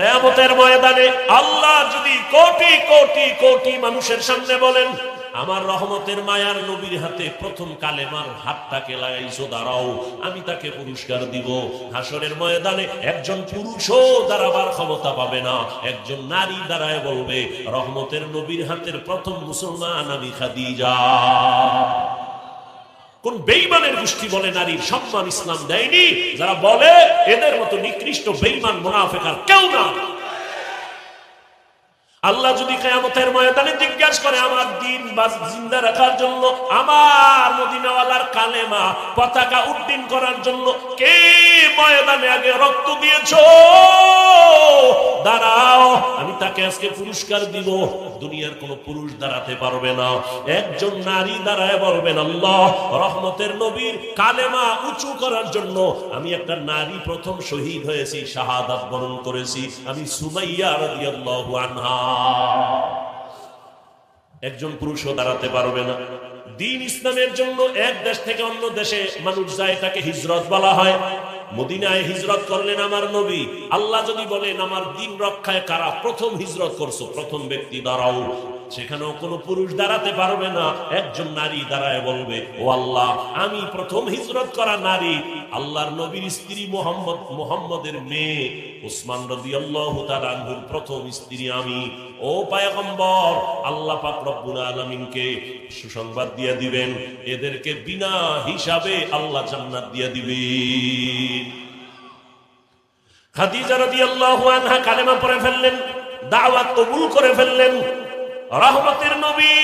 কেয়ামতের ময়দানে আল্লাহ যদি কোটি কোটি কোটি মানুষের সামনে বলেন, আমার রহমতের মায়ার নবীর হাতে প্রথম কালেমার হাতটাকে লাগাইছো, দাঁড়াও, আমি তাকে পুরস্কার দিব। হাসরের ময়দানে একজন পুরুষও দাঁড়াবার ক্ষমতা পাবে না। একজন নারী দাঁড়ায় বলবে, রহমতের নবীর হাতের প্রথম মুসলমান আমি খাদিজা। কোন বেইমানের গোষ্ঠী বলে নারীর সম্মান ইসলাম দেয়নি? যারা বলে এদের মতো নিকৃষ্ট বেইমান মোনাফেকার কেউ না। আল্লাহ যদি কেয়ামতের ময়দানে জিজ্ঞাসা করে, আমার দিন বা জিন্দা রাখার জন্য, আমার মদিনাওয়ালার কালেমা, পতাকা উড্ডীন করার জন্য কে ময়দানে আগে রক্ত দিয়েছ? দাঁড়াও আমি তাকে আজকে পুরস্কার দিব। দুনিয়ার কোন পুরুষ দাঁড়াতে পারবে না। একজন নারী দাঁড়ায় বলবেন, আল্লাহ, রহমতের নবীর কালেমা উঁচু করার জন্য আমি একটা নারী প্রথম শহীদ হয়েছি, শাহাদাত বরণ করেছি। আমি সুমাইয়া রাদিয়াল্লাহু আনহা। একজন পুরুষও দাঁড়াতে পারবে না। দিন ইসলামের জন্য এক দেশ থেকে অন্য দেশে মানুষ যায়, তাকে হিজরত বলা হয়। মদিনায় হিজরত করলেন আমার নবী। আল্লাহ যদি বলেন, আমার দিন রক্ষায় কারা প্রথম হিজরত করছ? প্রথম ব্যক্তি দাঁড়াও। সেখানেও কোনো পুরুষ দাঁড়াতে পারবে না। একজন নারী দাঁড়ায় বলবে, ও আল্লাহ, আমি প্রথম হিজরত করা নারী। আল্লাহর নবীর স্ত্রী মোহাম্মদ, মোহাম্মদের মেয়ে উসমান রদি আল্লাহ প্রথম স্ত্রী আমি। ও পায়গম্বর, আল্লাহ পাক রব্বুল আলমিনকে সুসংবাদ দিয়ে দিবেন, এদেরকে বিনা হিসাবে আল্লাহ জান্নাত দিয়ে দিবে খাদিজা রাদিয়াল্লাহু আনহা কালেমা পড়ে ফেললেন, দাওয়াত কবুল করে ফেললেন, রহমতের নবী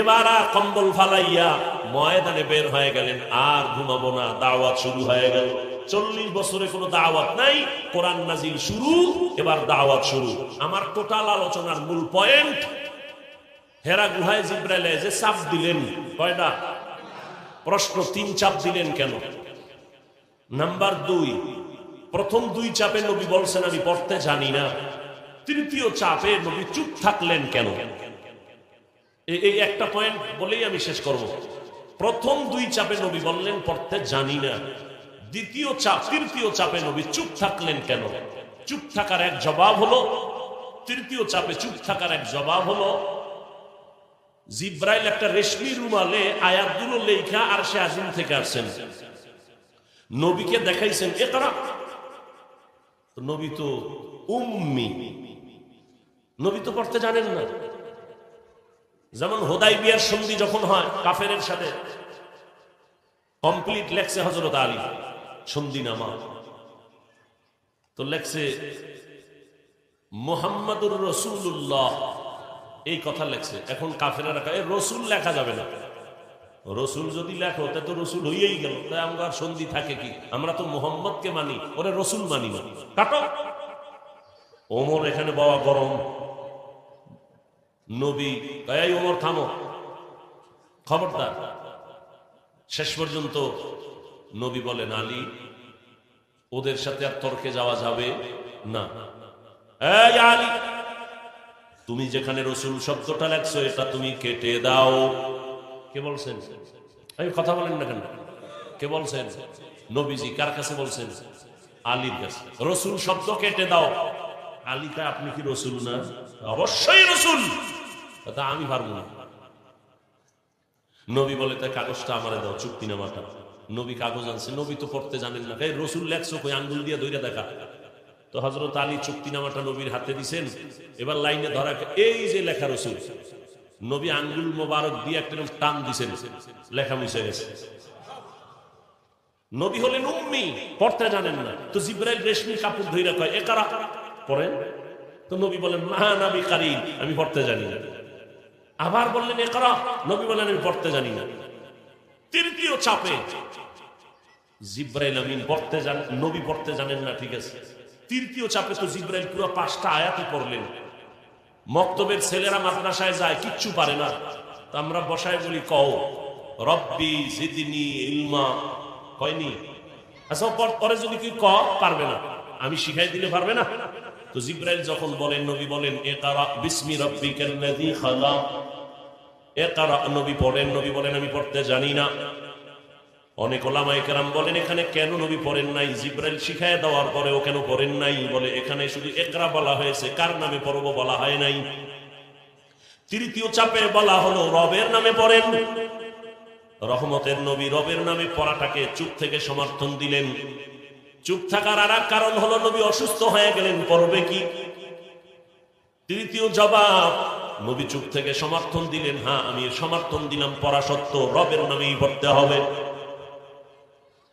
এবার কম্বল ফালাইয়া ময়দানে বের হয়ে গেলেন, আর ঘুমাবো না, দাওয়াত শুরু হয়ে গেল। চল্লিশ বছরে কোনো দাওয়াত নাই, কোরআন নাজিল শুরু, এবার দাওয়াত শুরু। আমার টোটাল আলোচনার মূল পয়েন্ট, হেরা গুহায় জিব্রাইলে যে চাপ দিলেন। কয়টা প্রশ্ন তিন চাপ দিলেন কেন? নাম্বার দুই, প্রথম দুই চাপে নবী বলছেন, আমি পড়তে জানি না। তৃতীয় চাপে নবী চুপ থাকলেন কেন? এই একটা পয়েন্ট বলেই আমি শেষ করব। প্রথম দুই চাপে নবী বললেন, পড়তে জানি না। দ্বিতীয় চাপ, তৃতীয় চাপে নবী চুপ থাকলেন কেন? চুপ থাকার এক জবাব হলো, তৃতীয় চাপে চুপ থাকার এক জবাব হলো, জিব্রাইল একটা রেশমি রুমালে আয়াতগুলো লেখা আর সে আজিম থেকে আসছেন। নবীকে দেখাইছেন এ তারা নবী তো উম্মি। নবী তো পড়তে জানেন না। যেমন হোদাই বিয়ার সন্ধি যখন হয়, কাফেরের সাথে, কমপ্লিট লেখছে হজরত আলী। সন্ধি নামা তো লেখছে, মোহাম্মদুর রসুল্লাহ এই কথা লেখছে। এখন কাফেরা রাখা এ রসুল লেখা যাবে না। রসুল যদি লেখো, তা তো রসুল হইয়াই গেল। তাই আমরা সন্ধি থাকে কি? আমরা তো মোহাম্মদকে মানি, ওরে রসুল মানি না। কাটো। ওমর এখানে বাবা গরম। নবী। এই, ওমর থামো। খবরদার। শেষ পর্যন্ত নবী বলেন, আলী, ওদের সাথে আর তর্কে যাওয়া যাবে না। তুমি যেখানে রসুল শব্দটা লেখছো, এটা তুমি কেটে দাও। কে বলছেন? এই কথা বলেন না কেন? কে বলছেন? নবীজি কার কাছে বলছেন? আলীর কাছে। রসুল শব্দ কেটে দাও। আলীকা আপনি কি রসুল না? অবশ্যই রসুল। আমি পারব না। নবী বলে তাই কাগজটা আমারে দাও চুক্তিনামাটা নবী কাগজ আনছে, নবী তো পড়তে জানেন না। এই রসুল, লেখছো কই? আঙ্গুল দিয়ে ধইরা দেখা। তো হজরত আলী চুক্তিনামাটা নবীর হাতে দিছেন। এবার লাইনে ধরা এই যে লেখা রসুল, নবী আঙ্গুল মোবারক দিয়ে একটা টান দিছেন। লেখা মুছে গেছে। নবী হলেন উম্মি, পড়তে জানেন না। তো জিব্রাইল রেশমি কাপড় ধইরা কয়, এ কারা? পড়েন। তো নবী বলেন, মা নবী কারিম আমি পড়তে জানি না। আবার বললেন, এ কারা? নবী বলেন, আমি পড়তে জানি না। তৃতীয় চাপে জিব্রাইল আমিন পড়তে জান নবী পড়তে জানেন না, ঠিক আছে। তৃতীয় চাপে তো জিব্রাইল পুরো পাঁচটা আয়াতে পড়লেন। মক্তবের ছেলেরা মাদ্রাসায় যায়, কিচ্ছু পারে না। তা আমরা বসায় বলি, কও, রব্বি জিদিনি ইলমা। কয়নি? আচ্ছা পর- যদি কি ক পারবে না। আমি শিখাই দিলে পারবে না। তো জিব্রাইল যখন বলেন, নবী বলেন এ একারা বিসমি রব্বিকাল্লাযী খালাক। একারা নবী পড়েন, নবী বলেন, আমি পড়তে জানি না। অনেক ওলামায়ে কেরাম বলেন, এখানে কেন নবী পড়েন নাই? জিব্রাইল শিখায় দেওয়ার পরেও কেন পড়েন নাই? বলে, এখানে শুধু একরা বলা হয়েছে। কার নামে পড়ব বলা হয় নাই? তৃতীয় চাপে বলা হলো, রবের নামে পড়েন। রহমতের নবী রবের নামে পড়াটাকে চুপ থেকে সমর্থন দিলেন। চুপ থাকার আর কারণ হলো, নবী অসুস্থ হয়ে গেলেন, পড়বে কি? তৃতীয় জবাব, নবী চুপ থেকে সমর্থন দিলেন হ্যাঁ আমি সমর্থন দিলাম, পড়া সত্য রবের নামেই পড়তে হবে।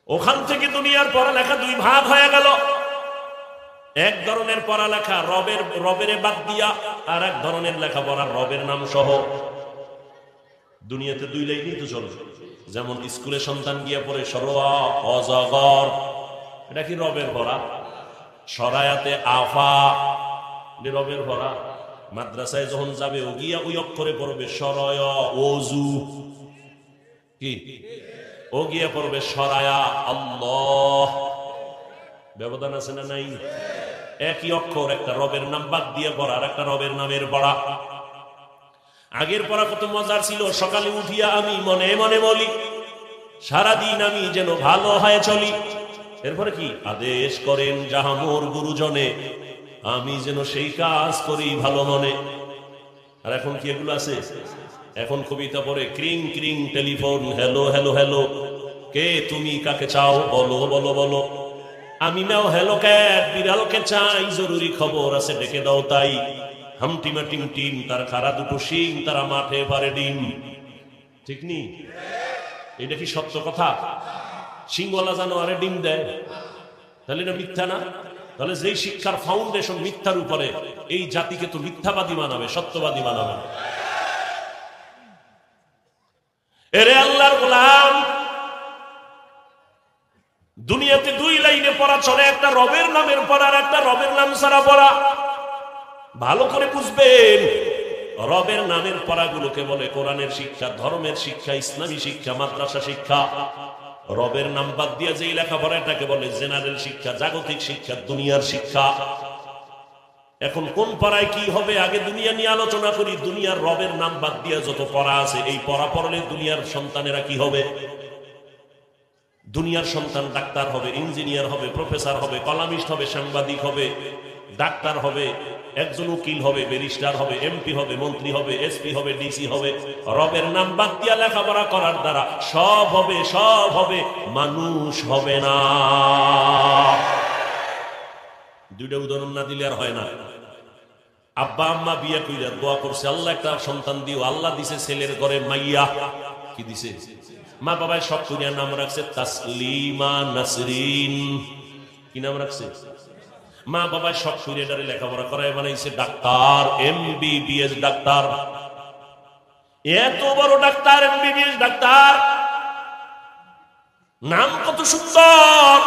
ওখান থেকে দুনিয়ার পড়ালেখা দুই ভাগ হয়ে গেল। এক ধরনের পড়ালেখা রবের রবের বাদ দিয়া, আর এক ধরনের লেখাপড়া রবের নাম সহ। দুনিয়াতে দুই লাইনই তো চলে। যেমন স্কুলে সন্তান গিয়া পড়ে, সরোয়া অজগর এটা কি রবের পড়া সরায়াতে আফা রবের পড়া মাদ্রাসায় যখন যাবে, ও গিয়া ওই অক্ষরে পড়বে, সরয় ওজু কি? ও গিয়া পড়বে সরায়া, আল্লাহ। ব্যবধান আছে না নাই? একই অক্ষর, একটা রবের নাম বাদ দিয়ে পড়া, আর একটা রবের নামের পড়া আগের পড়া কত মজার ছিল, সকালে উঠিয়া আমি মনে মনে বলি, সারাদিন আমি যেন ভালো হয়ে চলি। এরপরে কি? আদেশ করেন যাহা মোর গুরুজনে, আমি যেন সেই কাজ করি ভালো মনে। আর এখন কি এগুলো আছে? এখন কবিতা পড়ে, ক্রিং ক্রিং, টেলিফোন, হ্যালো হ্যালো হ্যালো। কে তুমি, কাকে চাও? বলো বলো বলো। আমি নাও হ্যালো ক্যাট, বিড়ালকে চাই, জরুরি খবর আছে, ডেকে দাও তাই। হামটিমা টিম টিম, তার খারা দুটো শিং, তারা মাঠে পারে ডিম। ঠিক নি? এটা কি সত্য কথা? সিংওয়ালা জানোয়ারে ডিম দেয়। তাহলে এটা মিথ্যা না? তাহলে যেই শিক্ষার ফাউন্ডেশন মিথ্যার উপরে, এই জাতিকে তো মিথ্যাবাদী বানাবে সত্যবাদী বানাবে না। এরে আল্লাহর গোলাম, দুনিয়াতে দুই লাইনে পড়া চলে, একটা রবের নামের পড়া আর একটা রবের নাম ছাড়া পড়া। ভালো করে বুঝবেন, রবের নামের পড়াগুলোকে বলে কোরআনের শিক্ষা, ধর্মের শিক্ষা, ইসলামী শিক্ষা, মাদ্রাসা শিক্ষা। রবের নাম বাদ দিয়ে যেই লেখাপড়া এটাকে বলে জেনারেল শিক্ষা, জাগতিক শিক্ষা, দুনিয়ার শিক্ষা। এখন কোন পড়ায় কি হবে, আগে দুনিয়া নিয়ে আলোচনা করি, দুনিয়ার রবের নাম বাদ দিয়ে যত পড়া আছে, এই পড়া পড়লে দুনিয়ার সন্তানেরা কি হবে? দুনিয়ার সন্তান ডাক্তার হবে, ইঞ্জিনিয়ার হবে, প্রফেসর হবে, কলামিস্ট হবে, সাংবাদিক হবে, ডাক্তার হবে, একজন উকিল হবে, ব্যারিস্টার হবে, এমপি হবে, মন্ত্রী হবে, এসপি হবে, ডিসি হবে, রবের নাম বাদ দিয়া লেখাপড়া করার দ্বারা সব হবে সব হবে, মানুষ হবে না। দুইটা উদাহরণ না দিলে আর হয় না। আব্বা, আম্মা বিয়ে কইরা দোয়া করছে, আল্লাহ একটা সন্তান দিও। আল্লাহ দিছে ছেলের ঘরে মাইয়া। কি দিছে? মা বাবায় সব করিয়া নাম রাখছে তাসলিমা নাসরিন। কি নাম রাখছে? মা বাবা সব করিয়াটারে লেখাপড়া করায় বানাইছে ডাক্তার এম এমবিবিএস ডাক্তার। এত বড় ডাক্তার এম এমবিবিএস ডাক্তার। নাম কত সুন্দর।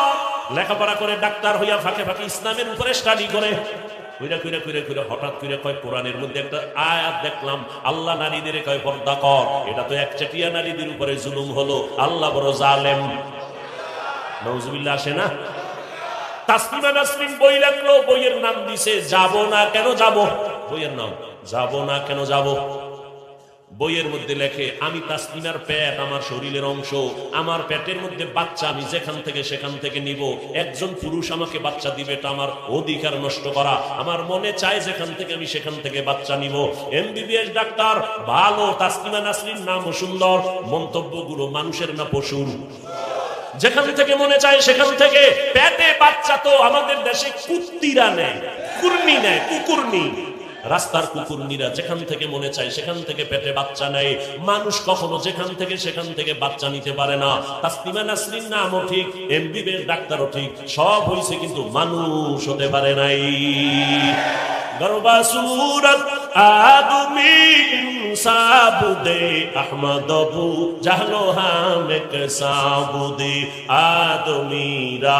লেখাপড়া করে ডাক্তার হইয়া ফাঁকে ফাঁকে ইসলামের উপরে স্টাডি করে। কইরা কইরা কইরা কইরা হঠাৎ করে কয় কোরআনের মধ্যে একটা আয়াত দেখলাম। আল্লাহ নারীদের কয়, পর্দা কর। এটা তো একচাটিয়া নারীদের উপরে জুলুম হলো। আল্লাহ বড় জালেম। নজুবিল্লা আসে না? তাসলিমা নাসরিন বই লাগল বইয়ের নাম দিছে, যাব না কেন যাব? বইয়ের নাম, যাব না কেন যাব? বইয়ের মধ্যে লেখে, আমি তাসলিমার পেট, আমার শরীরের অংশ, আমার পেটের মধ্যে বাচ্চা আমি যেখান থেকে সেখান থেকে নিব। একজন পুরুষ আমাকে বাচ্চা দিবে, এটা আমার অধিকার নষ্ট করা। আমার মনে চায় যেখান থেকে আমি সেখান থেকে বাচ্চা নিব। এমবিবিএস ডাক্তার, ভালো তাসলিমা নাসরিন, নামও সুন্দর, মন্তব্যগুলো মানুষের না পশুর? যেখান থেকে মনে চায় সেখান থেকে। পেটে বাচ্চা তো আমাদের দেশে কুত্তিরা নেয় কুর্মি নেয়, কুকুরনি। রাস্তার কুকুর কুকুরনিরা যেখান থেকে মনে চায় সেখান থেকে পেটে বাচ্চা নেয়। মানুষ কখনো যেখান থেকে সেখান থেকে বাচ্চা নিতে পারে না। তাসলিমা নাসরিন নামও ঠিক এমবিবিএস ডাক্তারও ঠিক, সব হয়েছে কিন্তু মানুষ হতে পারে নাই। গর্বা আদমি সাবুদে আহমদ বু জাহলো হামেক সাবুদে আদমিরা,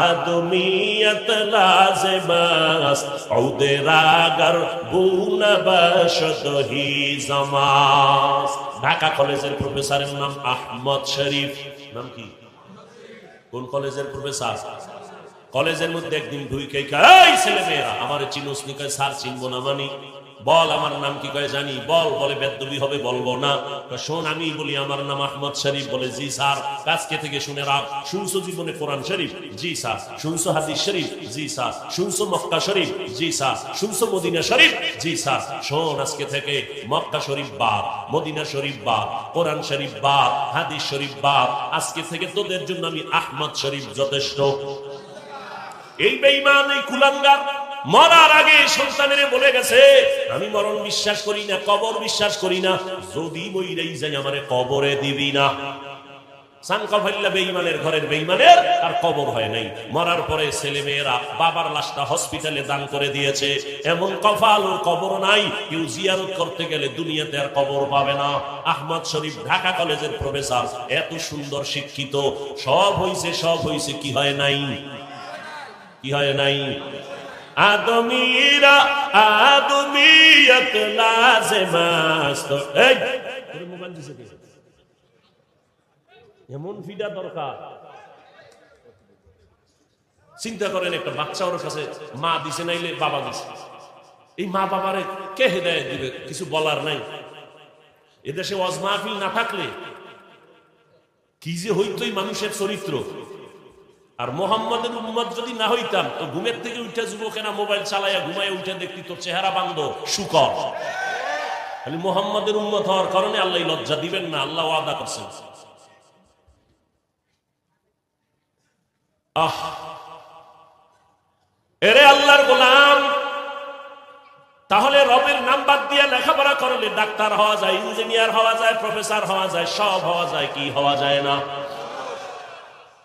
আদমিয়ত লাজবাস ঔদে রাগার বুনা বাসদ হি জামাস। ঢাকা কলেজের প্রফেসরের নাম আহমদ শরীফ। নাম কি? কোন কলেজের প্রফেসর? কলেজের মধ্যে একদিন ঢুইকে ছেলে মেয়েরা আমার চিনোস স্যার, চিনবো না মানি। বল, আমার নাম কি কয় জানি? বল, বলে বেদবি হবে, বলব না। শোন, আমি বলি, আমার নাম আহমদ শরীফ বলে, জি স্যার। কাজকে থেকে শুনে রাখ। শুনছো জীবনে কোরআন শরীফ? জি স্যার। শুনছো হাদিস শরীফ? জি স্যার। শুনছো মক্কা শরীফ? জি স্যার। শুনছো মদিনা শরীফ? জি স্যার। শোন, আজকে থেকে মক্কা শরীফ বাদ, মদিনা শরীফ বাদ, কোরআন শরীফ বাদ, হাদিস শরীফ বাদ। আজকে থেকে তোদের জন্য আমি আহমদ শরীফ যথেষ্ট। এই বেঈমান, এই কুলাঙ্গার মরার আগে সন্তানের বলে গেছে, আমি মরণ বিশ্বাস করি না, কবর বিশ্বাস করি না। যদি মইরেই যাই আমারে কবরে দিবি না। সানকা ফাইল্লা বেঈমানের ঘরের বেঈমানের আর কবর হয় নাই। পরে বাবার লাশটা হসপিটালে দান করে দিয়েছে। কবর নাই করতে গেলে কবর পাবে না। আহমদ শরীফ, ঢাকা কলেজের প্রফেসর, এত সুন্দর শিক্ষিত। সব হইছে সব হইছে, কি হয় নাই? কি হয় নাই? চিন্তা করেন একটা বাচ্চা ওর কাছে মা দিছে নাইলে বাবা দিছে। এই মা বাবারে কে হেদায়ত দিবে? কিছু বলার নাই। এদেশে ওয়াজ মাহফিল না থাকলে কি যে হইতই মানুষের চরিত্র। আর মোহাম্মদের উম্মত যদি না হইতাম, তো ঘুমের থেকে উঠে যুবকেরা মোবাইল চালাইয়া ঘুমায় উঠে দেখতি তোর চেহারা বান্ধ, শুকর। খালি মোহাম্মদের উম্মত হওয়ার কারণে আল্লাহ লজ্জা দিবেন না, আল্লাহ ওয়াদা করছেন। আহ! এরে আল্লাহর গোলাম! তাহলে রবের নাম বাদ দিয়ে লেখাপড়া করলে ডাক্তার হওয়া যায়, ইঞ্জিনিয়ার হওয়া যায়, প্রফেসর হওয়া যায়, সব হওয়া যায়, কি হওয়া যায় না?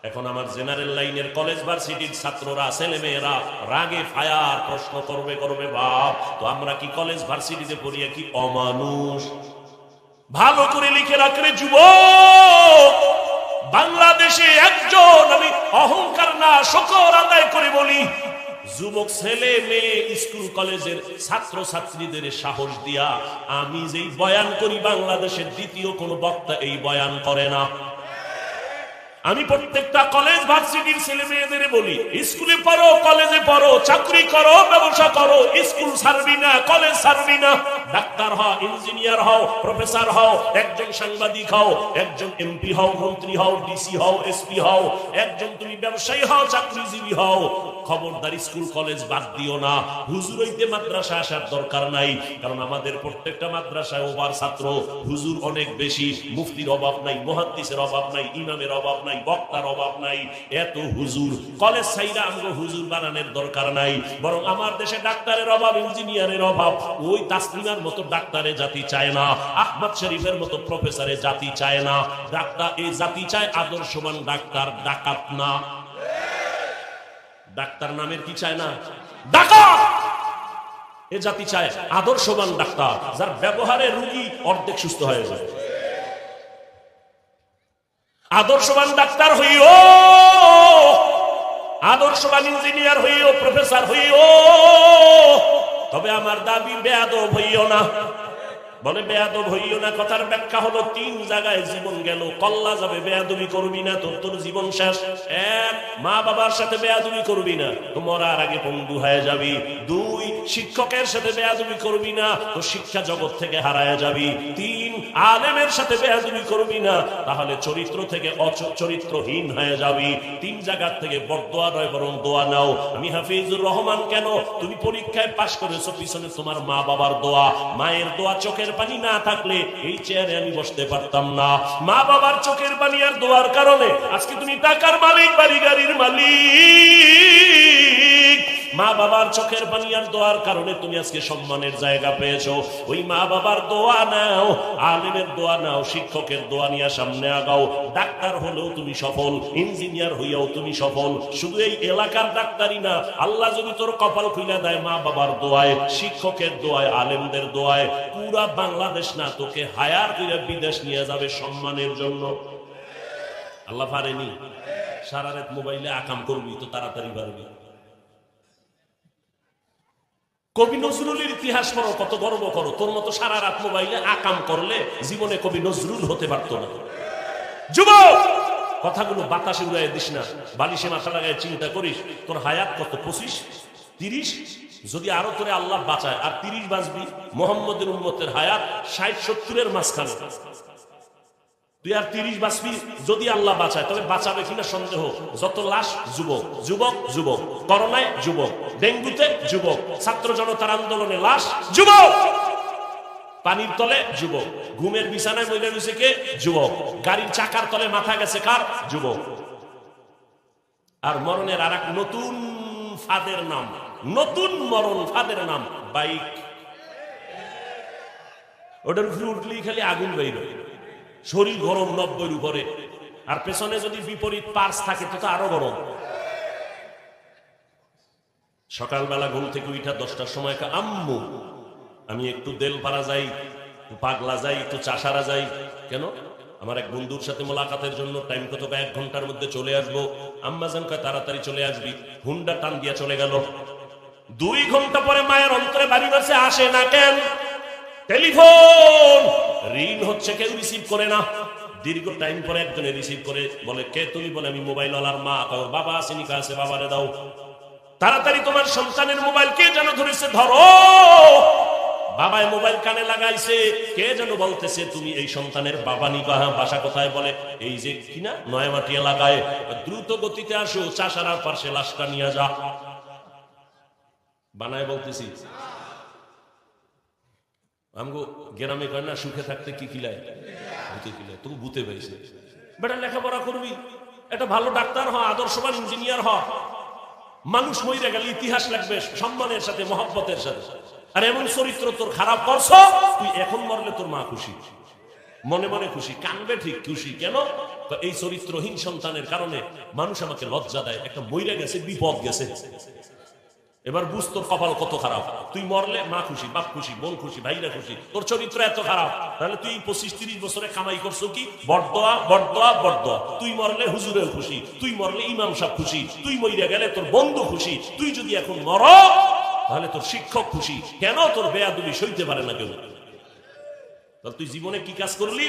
এখন আমার জেনারেল লাইনের কলেজ ভার্সিটির ছাত্ররা ছেলে মেয়েরা রাগে ফায়ার প্রশ্ন করবে করবে, বাপ, তো আমরা কি কলেজ ভার্সিটিতে পড়িয়া কি অমানুষ। ভালো করে লিখে রাখলে যুবক, বাংলাদেশে একজন, আমি অহংকার না, শকর আদায় করে বলি, যুবক, ছেলে, মেয়ে, স্কুল, কলেজের ছাত্র ছাত্রীদের সাহস দিয়া আমি যেই বয়ান করি, বাংলাদেশের দ্বিতীয় কোন বক্তা এই বয়ান করে না। আমি প্রত্যেকটা কলেজ ভার্সিটির ছেলে মেয়েদের বলি, স্কুলে পড়ো কলেজে পড়ো, চাকরি করো, ব্যবসা করো, স্কুল ছাড়বি না কলেজ ছাড়বি না। ডাক্তার হও ইঞ্জিনিয়ার হও প্রফেসর হও, একজন সাংবাদিক হও, একজন এমপি হও, মন্ত্রী হও ডিসি হও এসপি হও, একজন তুমি ব্যবসায়ী হও, চাকরিজীবী হও। খবরদার স্কুল কলেজ বাদ দিও না। হুজুর হইতে মাদ্রাসা আসার দরকার নাই, কারণ আমাদের প্রত্যেকটা মাদ্রাসায় ওভার ছাত্র, হুজুর অনেক বেশি, মুফতির অভাব নাই, মুহাদ্দিসের অভাব নাই, ইমামের অভাব নাই বক্তার অভাব নাই, এত হুজুর। কলেজ সাইরা আমগো হুজুর বানানোর দরকার নাই, বরং আমার দেশে ডাক্তারের অভাব, ইঞ্জিনিয়ারের অভাব, ওই তাসলিমার মতো ডাক্তারে জাতি চায় না, আহমদ শরীফের মতো প্রফেসরে জাতি চায় না। ডাক্তার, এই জাতি চায় আদর্শবান ডাক্তার, ডাকাত না। ডাক্তার নামের কি চায় না? ডাকাত! এ জাতি চায় আদর্শবান ডাক্তার, যার ব্যবহারে রুগী অর্ধেক সুস্থ হয়ে যায়। আদর্শবান ডাক্তার হইও আদর্শবান ইঞ্জিনিয়ার হইও প্রফেসর হইও তবে আমার দাবি বেয়াদব হইও না। বলে, বেয়াদব হইও না। কথার ব্যাখ্যা হলো, তিন জায়গায় জীবন গেল। কল্লা যাবে, বেয়াদবি করবি না, তোর তোর জীবন শেষ। এক, মা বাবার সাথে বেয়াদবি করবি না তো মরার আগে পঙ্গু হয়ে যাবি। দুই, শিক্ষকের সাথে বেয়াদবি করবি না তো শিক্ষা জগৎ থেকে হারায় যাবি। তিন, আলেমের সাথে বেয়াদবি করবি না, তাহলে চরিত্র থেকে অচ- চরিত্রহীন হয়ে যাবি। তিন জায়গার থেকে বরদোয়া নয়, বরং দোয়া নাও। আমি হাফিজুর রহমান কেন? তুমি পরীক্ষায় পাশ করেছ, পিছনে তোমার মা বাবার দোয়া। মায়ের দোয়া চোখের পানি না থাকলে এই চেয়ারে আমি বসতে পারতাম না। মা বাবার চোখের পানি আর দোয়ার কারণে আজকে তুমি টাকার মালিক বাড়ি গাড়ির মালিক। মা বাবার চোখের পানি আর দোয়ার কারণে তুমি আজকে সম্মানের জায়গা পেয়েছ। ওই মা বাবার দোয়া নাও, আলিমের দোয়া নাও, শিক্ষকের দোয়া নিয়ে সামনে আগাও। ডাক্তার হলেও তুমি সফল, ইঞ্জিনিয়ার হইয়াও তুমি সফল। শুধু এই এলাকার ডাক্তারই না, আল্লাহ যদি তোর কপাল খুলে দেয় মা বাবার দোয়ায়, শিক্ষকের দোয়ায়, আলেমদের দোয়ায়, পুরা বাংলাদেশ না তোকে হায়ার করে বিদেশ নিয়ে যাবে সম্মানের জন্য। আল্লাহ পারেনি? সারা রাত মোবাইলে আকাম করবি তো তাড়াতাড়ি পারবি। কবি নজরুলের ইতিহাস পড়ো, কত গর্ব করো। তোর মতো সারা রাত মোবাইলে আকাম করলে জীবনে কবি নজরুল হতে পারতো না। যুবক! কথাগুলো বাতাসে উড়াই দিস না। বালিশে মাথা লাগায় চিন্তা করিস, তোর হায়াত কত? পঁচিশ? তিরিশ? যদি আরও তোরে আল্লাহ বাঁচায়, আর তিরিশ বাঁচবি, মোহাম্মদের উম্মতের হায়াত ষাট, সত্তরের মাঝখানে। তুই আর তিরিশ বাঁচবি যদি আল্লাহ বাঁচায়, তবে বাঁচাবে কিনা সন্দেহ। যত লাশ যুবক যুবক যুবক। করোনায় যুবক, ডেঙ্গুতে যুবক, ছাত্র জনতার আন্দোলনে লাশ, যুবক। পানির তলে যুবক, ঘুমের বিছানায় মহিলা রয়েছে কে? যুবক। গাড়ির চাকার তলে মাথা গেছে কার? যুবক। আর মরণের আর নতুন ফাদের নাম, নতুন মরণ ফাদের নাম, বাইক। ওটার উপরে উঠলেই খালি আগুন বাইর শরীর গরম নব্বইয়ের উপরে। আর পেছনে যদি বিপরীত পার্স থাকে, তো তো আরও গরম। সকালবেলা ঘুম থেকে উঠা দশটার সময় আম্মু, আমি একটু দেল পাড়া যাই, একটু পাগলা যাই, একটু চাষারা যাই। কেন? আমার এক বন্ধুর সাথে মোলাকাতের জন্য টাইম কত এক ঘণ্টার মধ্যে চলে আসব। আম্মা জান কয়, তাড়াতাড়ি চলে আসবি। হুন্ডা টান দিয়া চলে গেল। দুই ঘণ্টা পরে মায়ের অন্তরে বাড়ি বাসে আসে না কেন? টেলিফোন। ঋণ হচ্ছে কেউ রিসিভ করে না। দীর্ঘ টাইম পরে একজনে রিসিভ করে বলে, কে তুমি? বলে, আমি মোবাইল ওয়ালার মা। তোর বাবা আসেনি কাছে বাবারে দাও। তাড়াতাড়ি তোমার সন্তানের মোবাইল কে যেন ধরেছে? ধরো। বাবায় মোবাইল কানে লাগাইছে। কে যেন বলতেছে, তুমি এই সন্তানের বাবা নি কাহা বাসা কোথায়? বলে, এই যে কিনা নয়ামাটি এলাকায় দ্রুত গতিতে আসো। চাষারার পাশে লাশটা নিয়ে যা। বানায় বলতেছি। আমগো গ্রামে কয় সুখে থাকতে কি কিলায় ভূতে কিলায় তবু ভূতে পাইছে বেটা লেখাপড়া করবি একটা ভালো ডাক্তার হ আদর্শবান ইঞ্জিনিয়ার হ মানুষ মইরে গেলে ইতিহাস লাগবে সম্মানের সাথে মহব্বতের সাথে আর এমন চরিত্র তোর খারাপ করছ তুই এখন মরলে তোর মা খুশি মনে মনে খুশি কানবে ঠিক খুশি কেন এই চরিত্রহীন সন্তানের কারণে মানুষ আমাকে লজ্জা দেয়। একটা মইরা গেছে, বিপদ গেছে। এবার বুঝ তোর কপাল কত খারাপ। তুই মরলে মা খুশি, বাপ খুশি, বোন খুশি, ভাইরা খুশি, তোর চরিত্র এত খারাপ। তাহলে তুই পঁচিশ তিরিশ বছরে কামাই করছ কি? বরদোয়া বরদোয়া বরদোয়া তুই মরলে হুজুরেও খুশি, তুই মরলে ইমাম সাহেব খুশি, তুই মইরা গেলে তোর বন্ধু খুশি, তুই যদি এখন মর, তাহলে তোর শিক্ষক খুশি। কেন তোর বেয়াদুলি সইতে পারে না কেউ? তাহলে তুই জীবনে কি কাজ করলি?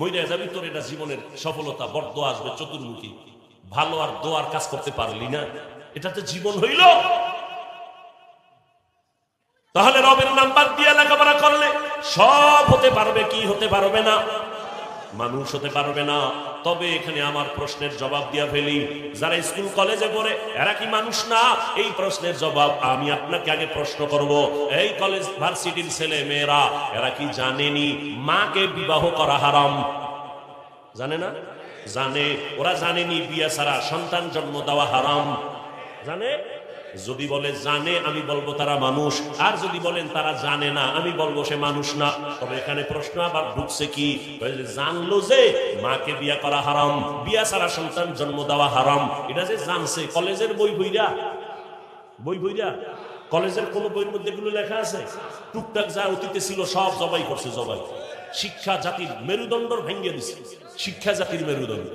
মইরা যাবি, তোর এটা জীবনের সফলতা বরদোয়া আসবে চতুর্মুখী। ভালো আর দোয়ার কাজ করতে পারলি না। এটা তো জীবন হইল তাহলে রবের নাম্বার দিয়ে লেখাপড়া করলে সব হতে পারবে, কি হতে পারবে না? মানুষ হতে পারবে না। তবে এখানে আমার প্রশ্নের জবাব দিয়া ফেলি। যারা স্কুল, কলেজে পড়ে, এরা কি মানুষ না? এই প্রশ্নের জবাব আমি আপনাকে আগে প্রশ্ন করব। এই কলেজ ভার্সিটির ছেলে মেয়েরা, এরা কি জানেনি? মাকে বিবাহ করা হারাম। জানে না? জানে। ওরা জানেনি বিয়া ছাড়া সন্তান জন্ম দেওয়া হারাম। জানে? যদি বলে জানে, আমি বলব তারা মানুষ। আর যদি বলেন তারা জানে না, আমি বলব সে মানুষ না। তবে এখানে প্রশ্ন আবার ঢুকছে কি? জানলো যে মাকে বিয়া করা হারাম, বিয়া ছাড়া সন্তান জন্ম দেওয়া হারাম। এটা যে জানছে, কলেজের বই বইরা বই বইরা কলেজের কোন বইয়ের মধ্যে এগুলো লেখা আছে? টুকটাক যা অতীতে ছিল সব জবাই করছে, জবাই। শিক্ষা জাতির মেরুদণ্ড ভেঙে দিছে। শিক্ষা জাতির মেরুদণ্ড।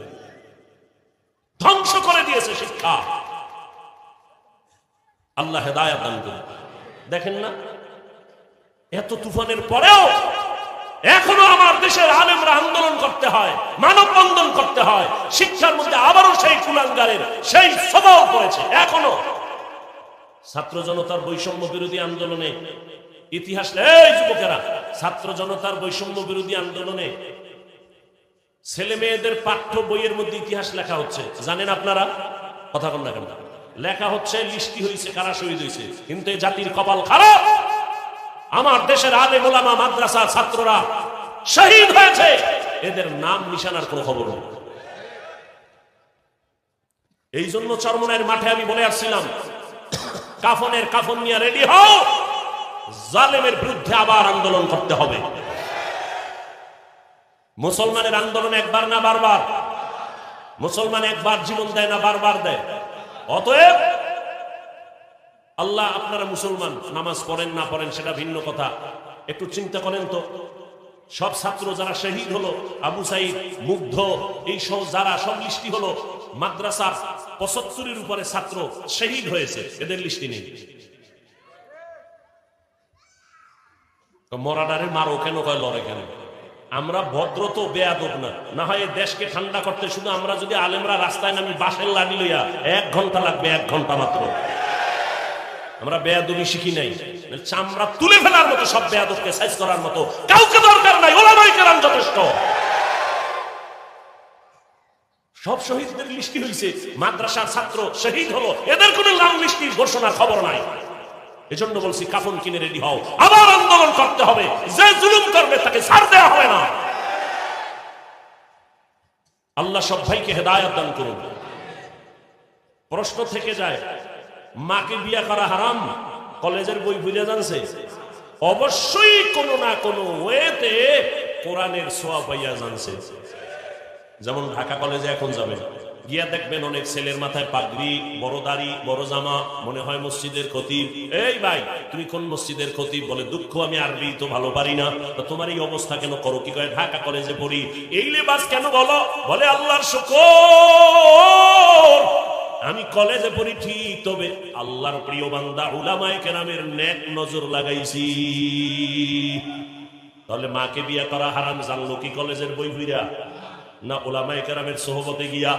ধ্বংস করে দিয়েছে শিক্ষা। আল্লাহ হেদায়াত দান করুন। দেখেন না? এত তুফানের পরেও এখনও আমার দেশের আলেমরা আন্দোলন করতে হয় মানব মানববন্ধন করতে হয়, শিক্ষার মধ্যে আবারও সেই কুলাঙ্গারের সেই স্বভাব পড়েছে এখনও। ছাত্র জনতার বৈষম্য বিরোধী আন্দোলনে ইতিহাস, এই যুবকেরা, ছাত্র জনতার বৈষম্য বিরোধী আন্দোলনে ছেলে মেয়েদের পাঠ্য বইয়ের মধ্যে ইতিহাস লেখা হচ্ছে। জানেন আপনারা? কথা কন না কেন? লেখা হচ্ছে লিস্টি হয়েছে কারা শহীদ হয়েছে কিন্তু এই জাতির কপাল খারাপ। আমার দেশের আলে মোলামা মাদ্রাসা ছাত্ররা শহীদ হয়েছে। এদের নাম নিশানার কোনো খবর নেই। এই জন্য চরমনের মাঠে আমি বলে আসছিলাম, কাফনের কাফন নিয়ে রেডি হও। জালেমের বিরুদ্ধে আবার আন্দোলন করতে হবে। মুসলমানের আন্দোলন একবার না বারবার। মুসলমান একবার জীবন দেয় না, বারবার দেয়। অতএব আল্লাহ আপনারা মুসলমান, নামাজ পড়েন না পড়েন সেটা ভিন্ন কথা। একটু চিন্তা করেন তো। সব ছাত্র যারা শহীদ হলো, আবু সাইদ, মুগ্ধ, এই সব যারা সব লিস্টি হলো, মাদ্রাসার পঁচাত্তরের উপরে ছাত্র শহীদ হয়েছে, এদের লিস্টি নেই। মরাডারে মারো কেন, কয় লড়ে কেন? আমরা ভদ্র তো বেয়াদব না। না হয় দেশকে ঠান্ডা করতে শুধু আমরা যদি আলেমরা রাস্তায় নামি বাসের লাঠি লইয়া এক ঘণ্টা লাগবে, এক ঘণ্টা মাত্র। আমরা বেয়াদবি শিখি নাই। চামড়া তুলে ফেলার মতো সব বেয়াদবকে সাইজ করার মতো। কাউকে দরকার নাই, ওলামাই কেরাম যথেষ্ট। সব শহীদদের লিস্টি হয়েছে মাদ্রাসার ছাত্র শহীদ হলো। এদের কোনো নাম লিস্টির ঘোষণার খবর নাই। এজন্য বলছি, কাফন কিনে রেডি হও। আবার আন্দোলন করতে হবে। যে জুলুম করবে তাকে ছাড় দেওয়া হবে না। আল্লাহ সব ভাইকে হেদায়ত দান করুন। প্রশ্ন থেকে যায়, মাকে বিয়া করা হারাম? কলেজের বই ভুলে জানছে অবশ্যই কোনো না কোনো ওয়েতে কোরআনের সোয়া পাইয়া জানছে যেমন ঢাকা কলেজে এখন যাবেন গিয়া দেখবেন অনেক ছেলের মাথায় পাগড়ি, বড় দাড়ি, বড় জামা, মনে হয় মসজিদের খতিব। এই ভাই, তুমি কোন মসজিদের খতিব বলে, দুঃখ আমি আরবি তো ভালো পারি না তোমার এই অবস্থা কেন করো? কি কয়, ঢাকা কলেজে পড়ি। এই লেবাস কেন বলো? বলে আল্লাহর শুকর। আমি কলেজে পড়ি ঠিক, তবে আল্লাহর প্রিয় বান্দা উলামায়ে কেরামের নেক নজর লাগাইছি। তাহলে মাকে বিয়া করা হারাম, জানলো কি কলেজের বই ফিরা না ওলামায়ে কেরামের সোহবতে গিয়া।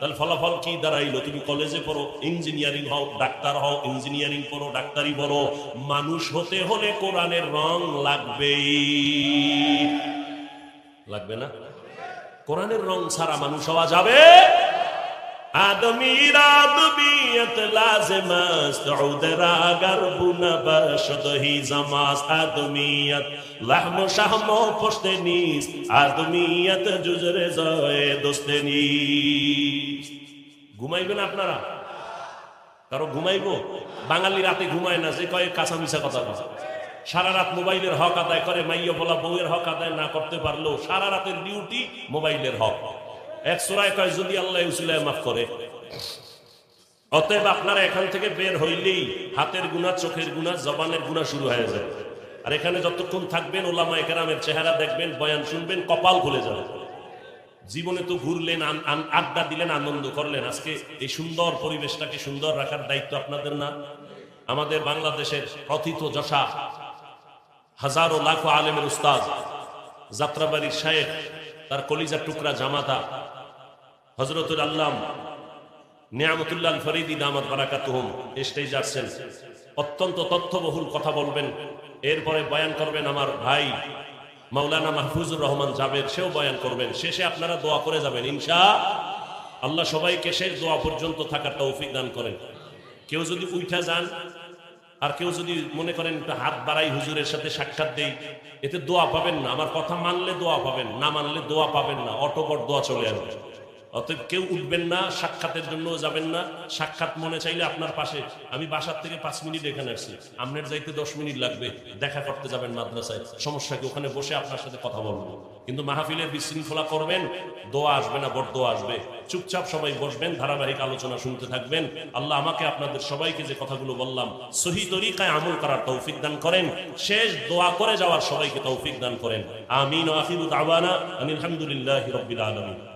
তাহলে ফলাফল কি দাঁড়াইলো? তুমি কলেজে পড়ো ইঞ্জিনিয়ারিং হও, ডাক্তার হও ইঞ্জিনিয়ারিং পড়ো, ডাক্তারি পড়ো, মানুষ হতে হলে কোরআনের রং লাগবেই। লাগবে না? কোরআনের রং ছাড়া মানুষ হওয়া যাবে? ঘুমাইবেন আপনারা? কারও ঘুমাইবো? বাঙালি রাতে ঘুমায় না, যে কয়ে কাঁচা মিশা কথা কথা সারা রাত মোবাইলের হক আদায় করে, মাইয়া বলা বউয়ের হক আদায় না করতে পারলেও সারা রাতের ডিউটি মোবাইলের হক। এক সোরায় কয়, যদি আল্লাহ মাফ করে। অতএব আপনারা এখান থেকে বের হইলেই হাতের গুণা চোখের গুণা জবানের গুণা শুরু হয়ে যায়। আর এখানে যতক্ষণ থাকবেন ওলামা একরামের চেহারা দেখবেন, বয়ান শুনবেন, কপাল খুলে যাবে। জীবনে তো ঘুরলেন আড্ডা দিলেন, আনন্দ করলেন। আজকে এই সুন্দর পরিবেশটাকে সুন্দর রাখার দায়িত্ব আপনাদের না? আমাদের বাংলাদেশের প্রথিত যশা, হাজারো লাখো আলেমের উস্তাদ, যাত্রাবাড়ির শায়েখ, তার কলিজার টুকরা জামাতা হজরতুল আল্লাম নিয়ামতুল্লাহ ফরিদি দামাত বারাকাতুহুম স্টেজ আসছেন অত্যন্ত তথ্যবহুল কথা বলবেন। এরপরে বয়ান করবেন আমার ভাই মাওলানা মাহফুজুর রহমান জাবের সেও বয়ান করবেন। শেষে আপনারা দোয়া করে যাবেন, ইনশা আল্লাহ সবাইকে শেষ দোয়া পর্যন্ত থাকার তৌফিক দান করেন। কেউ যদি উঠা যান, আর কেউ যদি মনে করেন হাত বাড়াই হুজুরের সাথে সাক্ষাৎ দেই, এতে দোয়া পাবেন না। আমার কথা মানলে দোয়া পাবেন, না মানলে দোয়া পাবেন না। অটোপর দোয়া চলে আসবে। অতএব কেউ উঠবেন না, সাক্ষাতের জন্য যাবেন না। সাক্ষাৎ মনে চাইলে আপনার পাশে। আমি বাসার থেকে পাঁচ মিনিট এখানে আসছি। আপনার যাইতে দশ মিনিট লাগবে। দেখা করতে যাবেন মাদ্রাসায়। সমস্যা কি? ওখানে বসে আপনার সাথে কথা বলব। কিন্তু মাহফিলের বিশৃঙ্খলা করবেন, দোয়া আসবে না বড় দোয়া আসবে। চুপচাপ সবাই বসবেন, ধারাবাহিক আলোচনা শুনতে থাকবেন। আল্লাহ আমাকে আপনাদের সবাইকে যে কথাগুলো বললাম, সহি তরিকায় আমল করার তৌফিক দান করেন। শেষ দোয়া করে যাওয়ার সবাইকে তৌফিক দান করেন। আমিন ও আখিরু দাওয়ানা আলহামদুলিল্লাহ রব্বিল আলামিন।